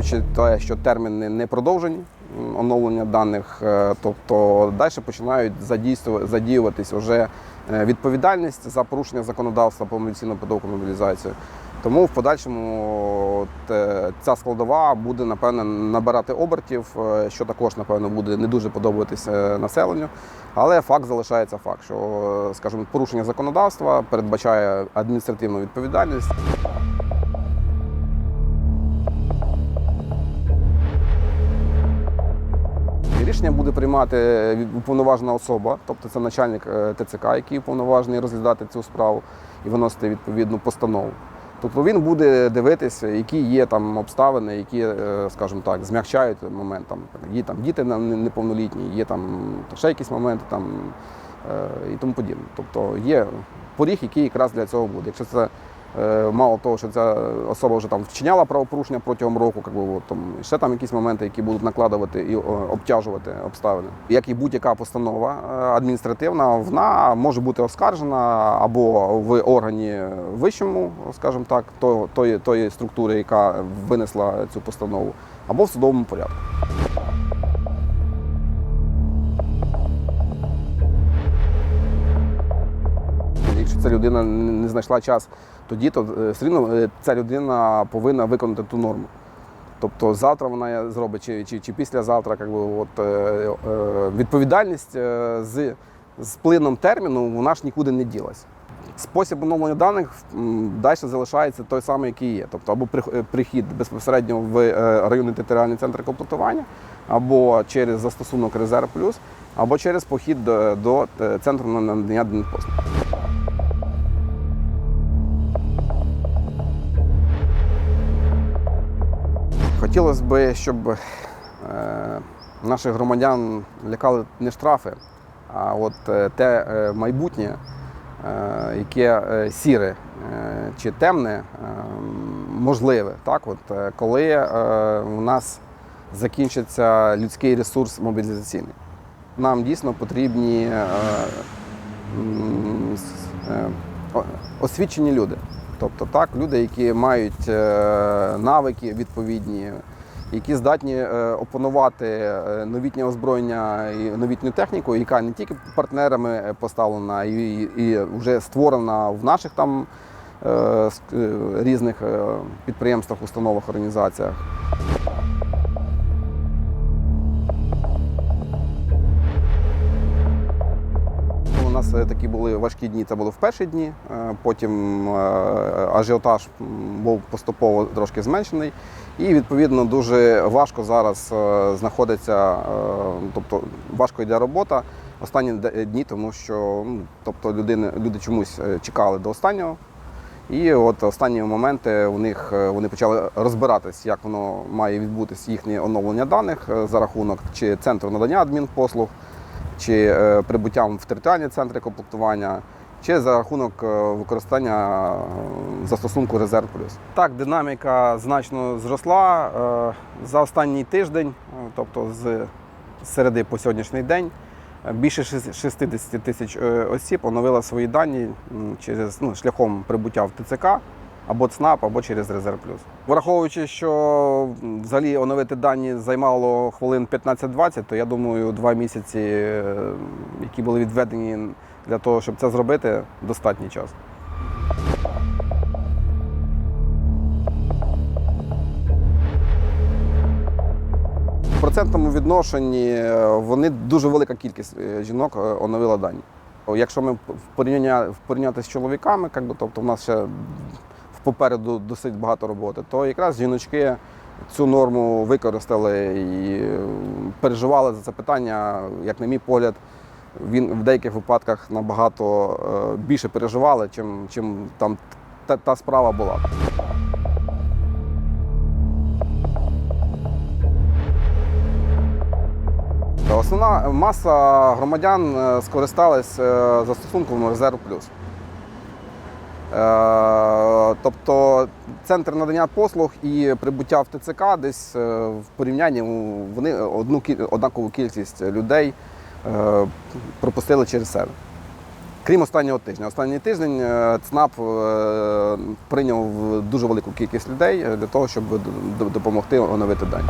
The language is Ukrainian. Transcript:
враховуючи те, що терміни не продовжені оновлення даних, е, тобто далі починають задіюватись вже е, відповідальність за порушення законодавства про мобілізаційну підготовку мобілізацію. Тому в подальшому ця складова буде напевне набирати обертів, е, що також напевно буде не дуже подобатися населенню. Але факт залишається факт, що скажімо, порушення законодавства передбачає адміністративну відповідальність. Рішення буде приймати від- уповноважена особа, тобто це начальник е, ТЦК, який уповноважений розглядати цю справу і виносити відповідну постанову. Тобто він буде дивитися, які є там обставини, які, е, скажімо так, змягчають момент. Там є там діти неповнолітні, є там ще якісь моменти там е, і тому подібне. Тобто є поріг, який якраз для цього буде. Якщо це е, мало того, що ця особа вже там вчиняла правопорушення протягом року, як би, от, там, ще там якісь моменти, які будуть накладувати і обтяжувати обставини. Як і будь-яка постанова е, адміністративна, вона може бути оскаржена або в органі вищому, скажімо так, то- тої, тої структури, яка винесла цю постанову, або в судовому порядку. Якщо ця людина не знайшла час тоді, то е, все рівно е, ця людина повинна виконати ту норму. Тобто завтра вона зробить чи, чи, чи післязавтра, як би, от, е, е, відповідальність е, з, з плином терміну вона ж нікуди не ділась. Спосіб оновлення даних далі залишається той самий, який є. Тобто або прихід безпосередньо в районний територіальний центр комплектування, або через застосунок Резерв Плюс, або через похід до, до центру надання адмінпослуг. Хотілося б, щоб е, наших громадян лякали не штрафи, а от е, те е, майбутнє, яке сіре чи темне, можливе. Так? От, коли у нас закінчиться людський ресурс мобілізаційний. Нам дійсно потрібні освічені люди. Тобто так, люди, які мають е, навики відповідні, які здатні е, опанувати е, новітнє озброєння і новітню техніку, яка не тільки партнерами поставлена і, і, вже створена в наших там різних підприємствах, установах, організаціях. Нас е, такі були важкі дні. Це було в перші дні. е, Потім е, ажіотаж був поступово трошки зменшений. І відповідно дуже важко зараз знаходиться, тобто важко йде робота останні дні, тому що ну, тобто людини, люди чомусь чекали до останнього. І от останні моменти у них вони почали розбиратись, як воно має відбутись їхнє оновлення даних за рахунок чи центру надання адмінпослуг, чи е, прибуттям в територіальні центри комплектування, чи за рахунок е, використання е, застосунку Резерв Плюс. Так, динаміка значно зросла за останній тиждень, тобто з середи по сьогоднішній день. Більше 60 тисяч осіб оновила свої дані через ну, шляхом прибуття в ТЦК або ЦНАП, або через Резерв Плюс. Враховуючи, що взагалі оновити дані займало хвилин 15-20, то я думаю, два місяці, е, які були відведені для того, щоб це зробити, достатній час. В процентному відношенні е, вони дуже велика кількість е, жінок оновила дані. Якщо ми в порівняння в порівняти з чоловіками, як тобто в нас ще попереду досить багато роботи, то якраз жіночки цю норму використали і переживали за це питання, як на мій погляд, він в деяких випадках набагато е, більше переживали, чим, чим там та, та справа була. Основна маса громадян е, скористалась е, застосунком Резерв Плюс. Е, Тобто центр надання послуг і прибуття в ТЦК десь е, в порівнянні ну, вони одну однакову кількість людей е, пропустили через себе. Крім останнього тижня. Останній тиждень ЦНАП прийняв дуже велику кількість людей для того, щоб допомогти оновити дані.